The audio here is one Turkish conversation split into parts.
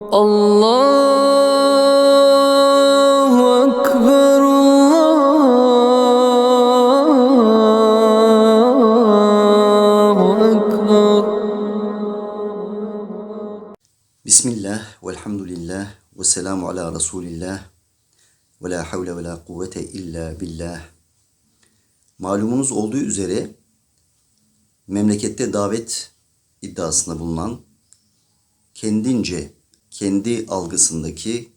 Allahu Ekber Allahu Ekber. Bismillah velhamdülillah ve selamu ala Resulillah ve la havle ve la kuvvete illa billah. Malumunuz olduğu üzere memlekette davet iddiasında bulunan kendince kendi algısındaki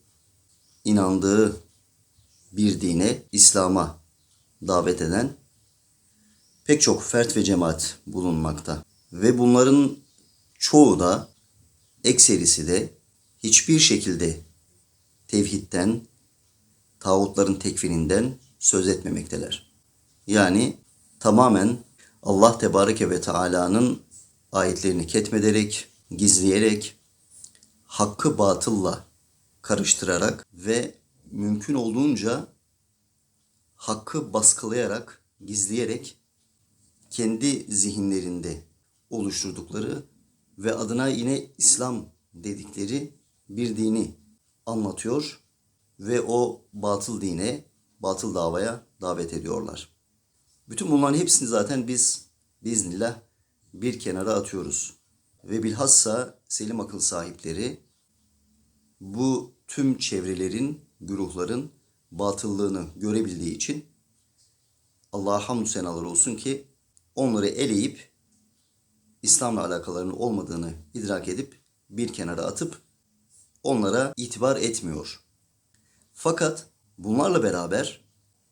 inandığı bir dine, İslam'a davet eden pek çok fert ve cemaat bulunmakta. Ve bunların çoğu da ekserisi de hiçbir şekilde tevhidden, tağutların tekfirinden söz etmemekteler. Yani tamamen Allah Tebareke ve Teala'nın ayetlerini ketmederek, gizleyerek, hakkı batılla karıştırarak ve mümkün olduğunca hakkı baskılayarak, gizleyerek kendi zihinlerinde oluşturdukları ve adına yine İslam dedikleri bir dini anlatıyor ve o batıl dine, batıl davaya davet ediyorlar. Bütün bunların hepsini zaten biz biiznillah bir kenara atıyoruz. Ve bilhassa selim akıl sahipleri bu tüm çevrelerin, güruhların batıllığını görebildiği için Allah'a hamdü senalar olsun ki onları eleyip İslam'la alakalarının olmadığını idrak edip bir kenara atıp onlara itibar etmiyor. Fakat bunlarla beraber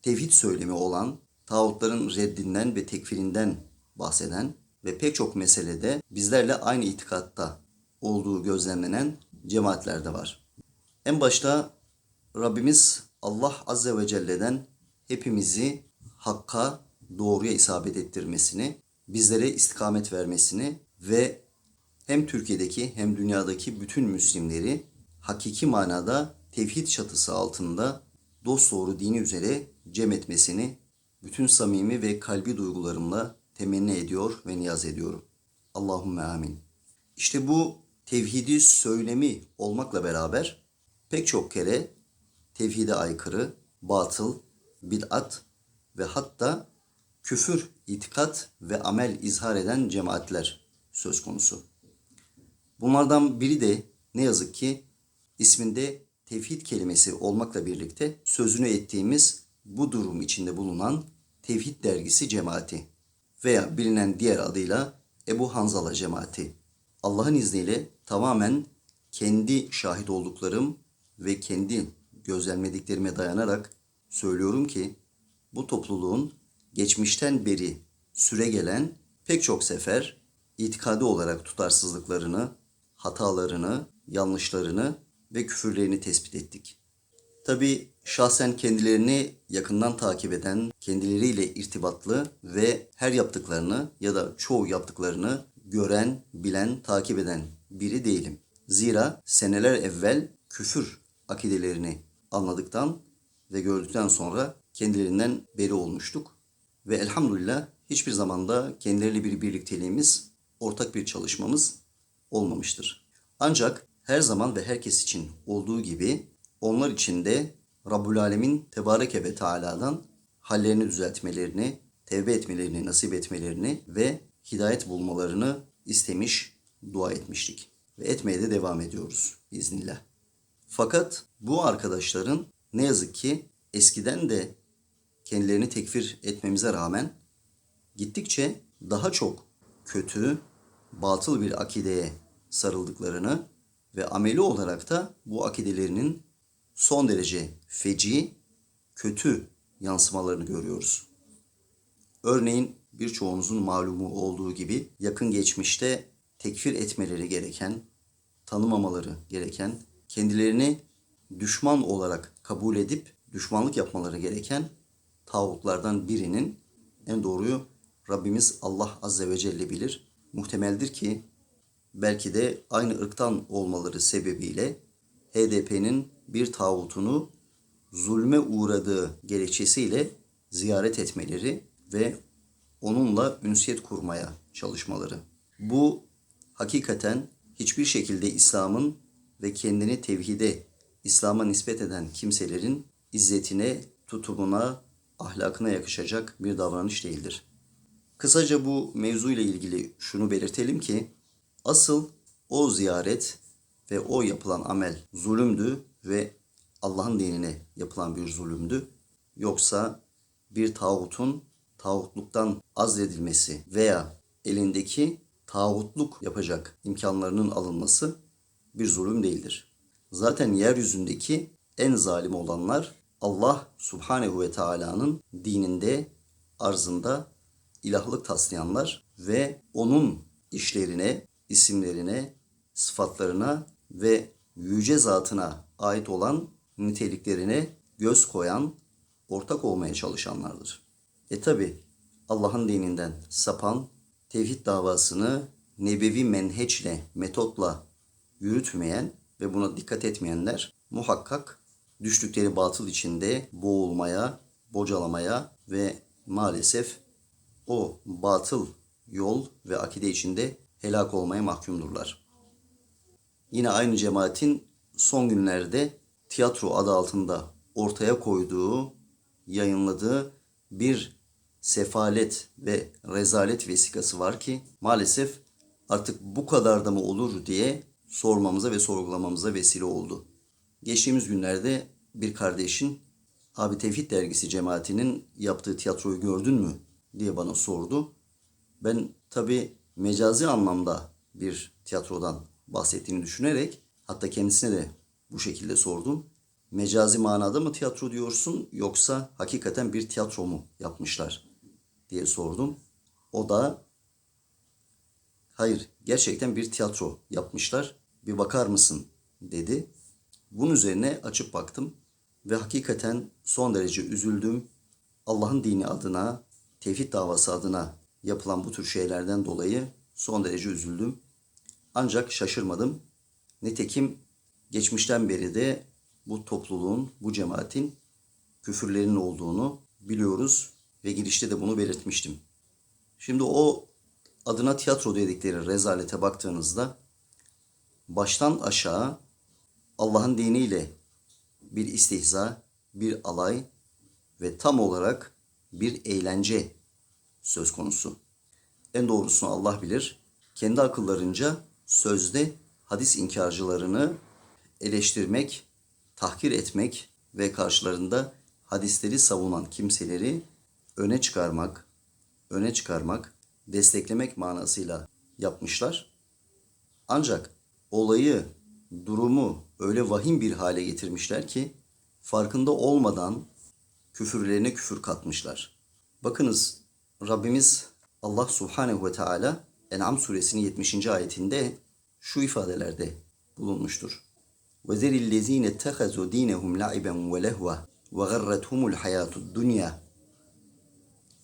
tevhid söylemi olan tağutların reddinden ve tekfirinden bahseden ve pek çok meselede bizlerle aynı itikatta olduğu gözlemlenen cemaatler de var. En başta Rabbimiz Allah Azze ve Celle'den hepimizi hakka, doğruya isabet ettirmesini, bizlere istikamet vermesini ve hem Türkiye'deki hem dünyadaki bütün Müslimleri hakiki manada tevhid çatısı altında dosdoğru dini üzere cem etmesini bütün samimi ve kalbi duygularımla temenni ediyor ve niyaz ediyorum. Allahümme amin. İşte bu tevhidi söylemi olmakla beraber pek çok kere tevhide aykırı, batıl, bid'at ve hatta küfür, itikat ve amel izhar eden cemaatler söz konusu. Bunlardan biri de ne yazık ki isminde tevhid kelimesi olmakla birlikte sözünü ettiğimiz bu durum içinde bulunan Tevhid Dergisi Cemaati veya bilinen diğer adıyla Ebu Hanzala Cemaati. Allah'ın izniyle tamamen kendi şahit olduklarım ve kendi gözlemlediklerime dayanarak söylüyorum ki bu topluluğun geçmişten beri süre gelen pek çok sefer itikadi olarak tutarsızlıklarını, hatalarını, yanlışlarını ve küfürlerini tespit ettik. Tabi şahsen kendilerini yakından takip eden, kendileriyle irtibatlı ve her yaptıklarını ya da çoğu yaptıklarını gören, bilen, takip eden biri değilim. Zira seneler evvel küfür akidelerini anladıktan ve gördükten sonra kendilerinden beri olmuştuk. Ve elhamdülillah hiçbir zamanda kendileriyle bir birlikteliğimiz, ortak bir çalışmamız olmamıştır. Ancak her zaman ve herkes için olduğu gibi onlar için de Rabbul Alemin Tebareke ve Teala'dan hallerini düzeltmelerini, tevbe etmelerini, nasip etmelerini ve hidayet bulmalarını istemiş, dua etmiştik. Ve etmeye de devam ediyoruz iznillah. Fakat bu arkadaşların ne yazık ki eskiden de kendilerini tekfir etmemize rağmen gittikçe daha çok kötü, batıl bir akideye sarıldıklarını ve ameli olarak da bu akidelerinin son derece feci, kötü yansımalarını görüyoruz. Örneğin birçoğunuzun malumu olduğu gibi yakın geçmişte tekfir etmeleri gereken, tanımamaları gereken, kendilerini düşman olarak kabul edip düşmanlık yapmaları gereken tağutlardan birinin en doğruyu Rabbimiz Allah Azze ve Celle bilir. Muhtemeldir ki belki de aynı ırktan olmaları sebebiyle HDP'nin bir tağutunu zulme uğradığı gerekçesiyle ziyaret etmeleri ve onunla ünsiyet kurmaya çalışmaları. Bu hakikaten hiçbir şekilde İslam'ın ve kendini tevhide, İslam'a nispet eden kimselerin izzetine, tutumuna, ahlakına yakışacak bir davranış değildir. Kısaca bu mevzuyla ilgili şunu belirtelim ki asıl o ziyaret ve o yapılan amel zulümdü ve Allah'ın dinine yapılan bir zulümdü. Yoksa bir tağutun tağutluktan azledilmesi veya elindeki tağutluk yapacak imkanlarının alınması bir zulüm değildir. Zaten yeryüzündeki en zalim olanlar Allah Subhanehu ve Teala'nın dininde, arzında ilahlık taslayanlar ve onun işlerine, isimlerine, sıfatlarına ve yüce zatına ait olan niteliklerine göz koyan, ortak olmaya çalışanlardır. E tabi Allah'ın dininden sapan, tevhid davasını nebevi menheçle, metotla yürütmeyen ve buna dikkat etmeyenler muhakkak düştükleri batıl içinde boğulmaya, bocalamaya ve maalesef o batıl yol ve akide içinde helak olmaya mahkumdurlar. Yine aynı cemaatin son günlerde tiyatro adı altında ortaya koyduğu, yayınladığı bir sefalet ve rezalet vesikası var ki maalesef artık bu kadar da mı olur diye sormamıza ve sorgulamamıza vesile oldu. Geçtiğimiz günlerde bir kardeşin Abi Tevhid dergisi cemaatinin yaptığı tiyatroyu gördün mü diye bana sordu. Ben tabi mecazi anlamda bir tiyatrodan bahsettiğini düşünerek hatta kendisine de bu şekilde sordum. Mecazi manada mı tiyatro diyorsun yoksa hakikaten bir tiyatro mu yapmışlar diye sordum. O da hayır gerçekten bir tiyatro yapmışlar bir bakar mısın dedi. Bunun üzerine açıp baktım ve hakikaten son derece üzüldüm. Allah'ın dini adına, tevhid davası adına yapılan bu tür şeylerden dolayı son derece üzüldüm. Ancak şaşırmadım. Nitekim geçmişten beri de bu topluluğun, bu cemaatin küfürlerinin olduğunu biliyoruz ve girişte de bunu belirtmiştim. Şimdi o adına tiyatro dedikleri rezalete baktığınızda baştan aşağı Allah'ın diniyle bir istihza, bir alay ve tam olarak bir eğlence söz konusu. En doğrusunu Allah bilir. Kendi akıllarınca sözde hadis inkarcılarını eleştirmek, tahkir etmek ve karşılarında hadisleri savunan kimseleri öne çıkarmak, öne çıkarmak, desteklemek manasıyla yapmışlar. Ancak olayı, durumu öyle vahim bir hale getirmişler ki farkında olmadan küfürlerine küfür katmışlar. Bakınız Rabbimiz Allah Subhanehu ve Teala En'am suresinin 70. ayetinde şu ifadelerde bulunmuştur. وَذَرِ الَّذ۪ينَ اتَّخَذُوا د۪ينَهُمْ لَعِبًا وَلَهْوًا وَغَرَّتْهُمُ الْحَيَاةُ الدُّنْيَا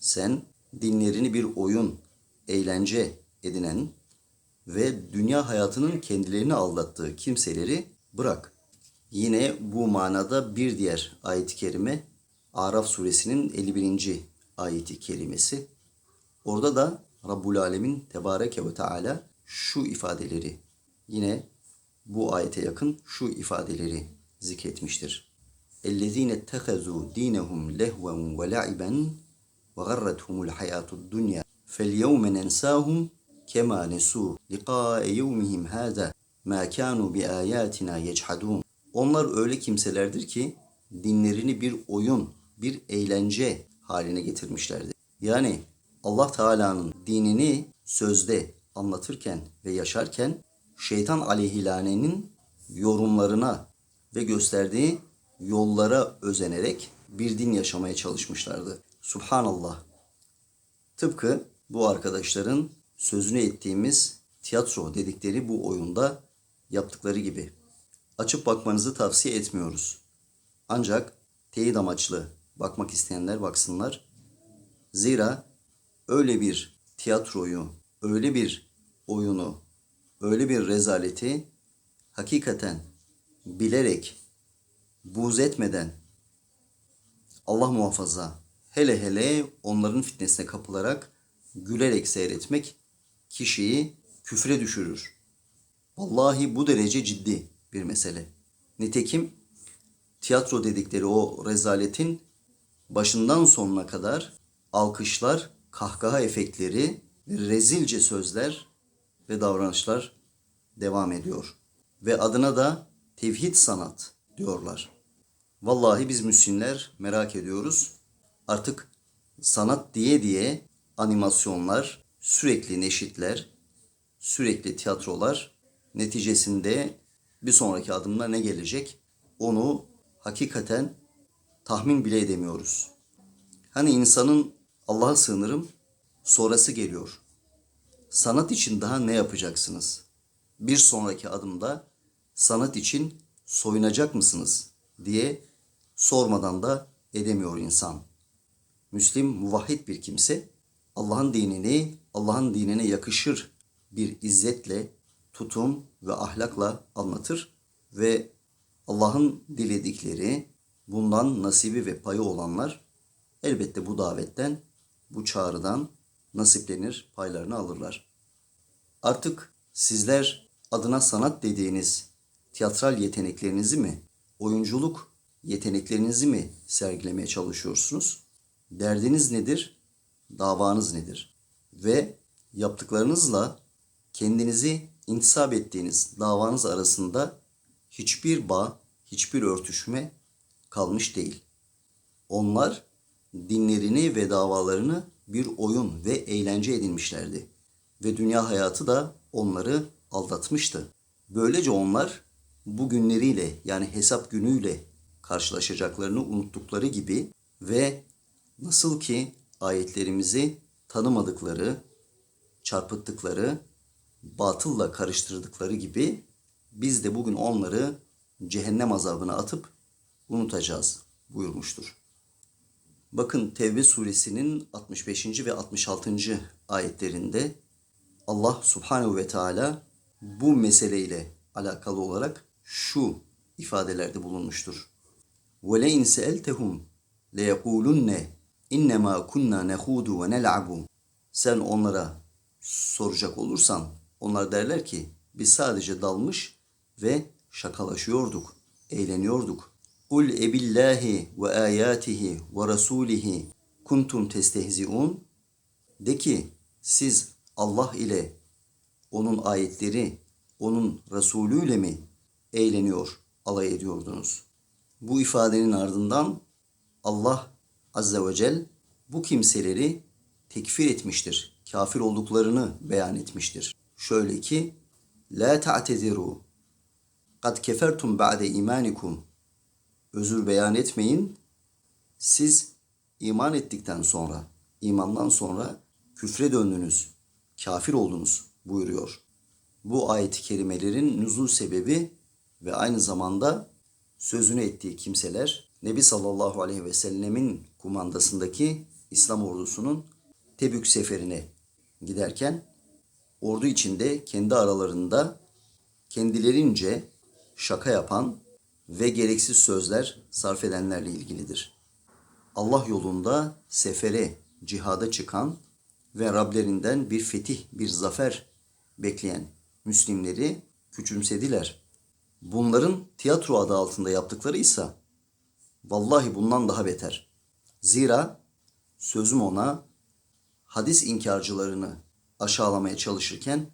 Sen dinlerini bir oyun, eğlence edinen ve dünya hayatının kendilerini aldattığı kimseleri bırak. Yine bu manada bir diğer ayet-i kerime Araf suresinin 51. ayeti kerimesi. Orada da Rabbul Alemin Tebareke ve Teala şu ifadeleri yine bu ayete yakın şu ifadeleri zikretmiştir. اَلَّذ۪ينَ اتَّخَذُوا د۪ينَهُمْ لَهْوًا وَلَعِبًا وَغَرَّتْهُمُ الْحَيَاةُ الدُّنْيَا فَالْيَوْمَ نَنْسَاهُمْ كَمَا نَسُوا لِقَاءَ يَوْمِهِمْ هَذَا مَا كَانُوا بِآيَاتِنَا يَجْحَدُونَ Onlar öyle kimselerdir ki dinlerini bir oyun, bir eğlence haline getirmişlerdir. Yani Allah Teala'nın dinini sözde anlatırken ve yaşarken şeytan aleyhilanenin yorumlarına ve gösterdiği yollara özenerek bir din yaşamaya çalışmışlardı. Subhanallah. Tıpkı bu arkadaşların sözünü ettiğimiz tiyatro dedikleri bu oyunda yaptıkları gibi. Açıp bakmanızı tavsiye etmiyoruz. Ancak teyit amaçlı bakmak isteyenler baksınlar. Zira öyle bir tiyatroyu, öyle bir oyunu, öyle bir rezaleti hakikaten bilerek, buz etmeden Allah muhafaza hele hele onların fitnesine kapılarak gülerek seyretmek kişiyi küfre düşürür. Vallahi bu derece ciddi bir mesele. Nitekim tiyatro dedikleri o rezaletin başından sonuna kadar alkışlar, kahkaha efektleri, rezilce sözler ve davranışlar devam ediyor. Ve adına da tevhid sanat diyorlar. Vallahi biz Müslümanlar merak ediyoruz. Artık sanat diye diye animasyonlar, sürekli neşitler, sürekli tiyatrolar neticesinde bir sonraki adımda ne gelecek? Onu hakikaten tahmin bile edemiyoruz. Hani insanın Allah'a sığınırım sonrası geliyor. Sanat için daha ne yapacaksınız? Bir sonraki adımda sanat için soyunacak mısınız diye sormadan da edemiyor insan. Müslim muvahhid bir kimse Allah'ın dinini Allah'ın dinine yakışır bir izzetle, tutum ve ahlakla anlatır ve Allah'ın diledikleri bundan nasibi ve payı olanlar elbette bu davetten, bu çağrıdan nasiplenir, paylarını alırlar. Artık sizler adına sanat dediğiniz tiyatral yeteneklerinizi mi, oyunculuk yeteneklerinizi mi sergilemeye çalışıyorsunuz? Derdiniz nedir? Davanız nedir? Ve yaptıklarınızla kendinizi intisap ettiğiniz davanız arasında hiçbir bağ, hiçbir örtüşme kalmış değil. Onlar dinlerini ve davalarını bir oyun ve eğlence edinmişlerdi. Ve dünya hayatı da onları aldatmıştı. Böylece onlar bu günleriyle yani hesap günüyle karşılaşacaklarını unuttukları gibi ve nasıl ki ayetlerimizi tanımadıkları, çarpıttıkları, batılla karıştırdıkları gibi biz de bugün onları cehennem azabına atıp unutacağız buyurmuştur. Bakın Tevbe suresinin 65. ve 66. ayetlerinde Allah subhanehu ve teala bu meseleyle alakalı olarak şu ifadelerde bulunmuştur. وَلَاِنْ سَأَلْتَهُمْ لَيَقُولُنَّ İnnemâ kunna nehudu ve nel'abu. Sen onlara soracak olursan onlar derler ki biz sadece dalmış ve şakalaşıyorduk, eğleniyorduk. Kul ebillahi ve ayatihi ve rasulihi kuntum testehziun. De ki siz Allah ile onun ayetleri, onun Resulü ile mi eğleniyor, alay ediyordunuz? Bu ifadenin ardından Allah Azze ve Celle bu kimseleri tekfir etmiştir. Kafir olduklarını beyan etmiştir. Şöyle ki La ta'teziru kad kefertum ba'de imanikum özür beyan etmeyin. Siz iman ettikten sonra, imandan sonra küfre döndünüz, kafir oldunuz buyuruyor. Bu ayet-i kerimelerin nüzul sebebi ve aynı zamanda sözünü ettiği kimseler Nebi sallallahu aleyhi ve sellemin kumandasındaki İslam ordusunun Tebük seferine giderken ordu içinde kendi aralarında kendilerince şaka yapan ve gereksiz sözler sarf edenlerle ilgilidir. Allah yolunda sefere, cihada çıkan ve Rablerinden bir fetih, bir zafer bekleyen Müslimleri küçümsediler. Bunların tiyatro adı altında yaptıkları ise vallahi bundan daha beter. Zira sözüm ona hadis inkarcılarını aşağılamaya çalışırken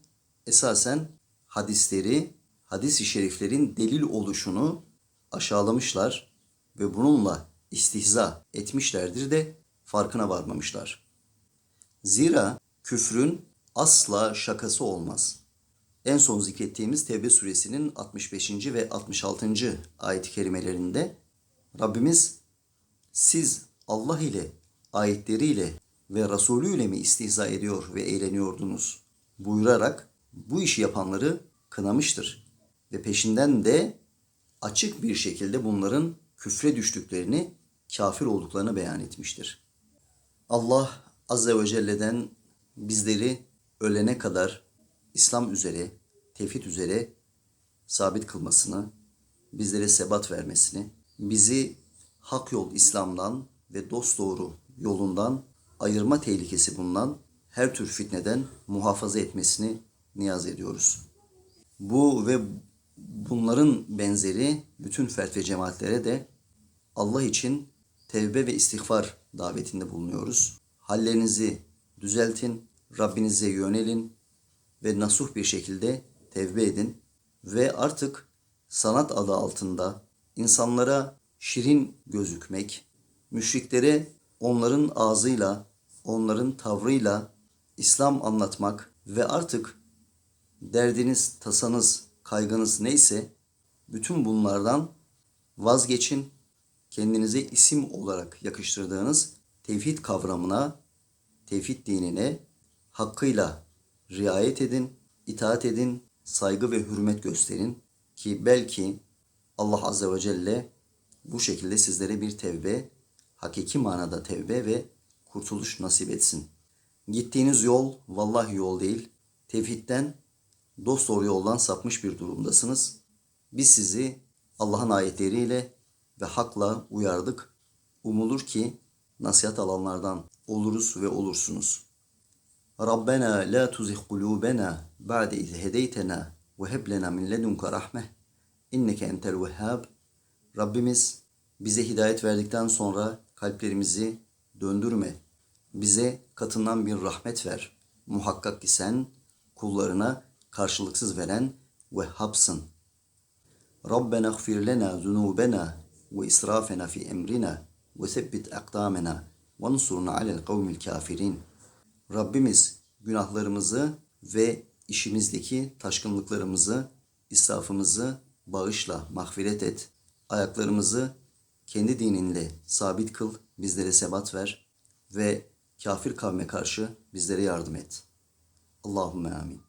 esasen hadisleri, hadis-i şeriflerin delil oluşunu aşağılamışlar ve bununla istihza etmişlerdir de farkına varmamışlar. Zira küfrün asla şakası olmaz. En son zikrettiğimiz Tevbe suresinin 65. ve 66. ayet-i kerimelerinde Rabbimiz siz Allah ile, ayetleriyle ve Resulü ile mi istihza ediyor ve eğleniyordunuz buyurarak bu işi yapanları kınamıştır. Ve peşinden de açık bir şekilde bunların küfre düştüklerini, kafir olduklarını beyan etmiştir. Allah Azze ve Celle'den bizleri ölene kadar İslam üzere, tevhid üzere sabit kılmasını, bizlere sebat vermesini, bizi hak yol İslam'dan ve dosdoğru yolundan ayırma tehlikesi bulunan her tür fitneden muhafaza etmesini niyaz ediyoruz. Bu ve Bunların benzeri bütün fert ve cemaatlere de Allah için tevbe ve istiğfar davetinde bulunuyoruz. Hallerinizi düzeltin, Rabbinize yönelin ve nasuh bir şekilde tevbe edin ve artık sanat adı altında insanlara şirin gözükmek, müşriklere onların ağzıyla, onların tavrıyla İslam anlatmak ve artık derdiniz, tasanız, kaygınız neyse bütün bunlardan vazgeçin. Kendinize isim olarak yakıştırdığınız tevhid kavramına, tevhid dinine hakkıyla riayet edin, itaat edin, saygı ve hürmet gösterin ki belki Allah Azze ve Celle bu şekilde sizlere bir tevbe, hakiki manada tevbe ve kurtuluş nasip etsin. Gittiğiniz yol vallahi yol değil, tevhidden dost doğru yoldan sapmış bir durumdasınız. Biz sizi Allah'ın ayetleriyle ve hakla uyardık. Umulur ki nasihat alanlardan oluruz ve olursunuz. Rabbena la tuzigh kulubena ba'de iz hedeytena ve heb lena min ledunka rahmeh inneke entel vehhab. Rabbimiz bize hidayet verdikten sonra kalplerimizi döndürme. Bize katından bir rahmet ver. Muhakkak ki sen kullarına karşılıksız veren Vehhab'sın. Rabbena gfir lena zunubena ve israfena fi emrina ve sebbit akdamena ve ansurna alel kavmil kafirin. Rabbimiz günahlarımızı ve işimizdeki taşkınlıklarımızı, israfımızı bağışla, mağfiret et. Ayaklarımızı kendi dininle sabit kıl, bizlere sebat ver ve kafir kavme karşı bizlere yardım et. Allahümme amin.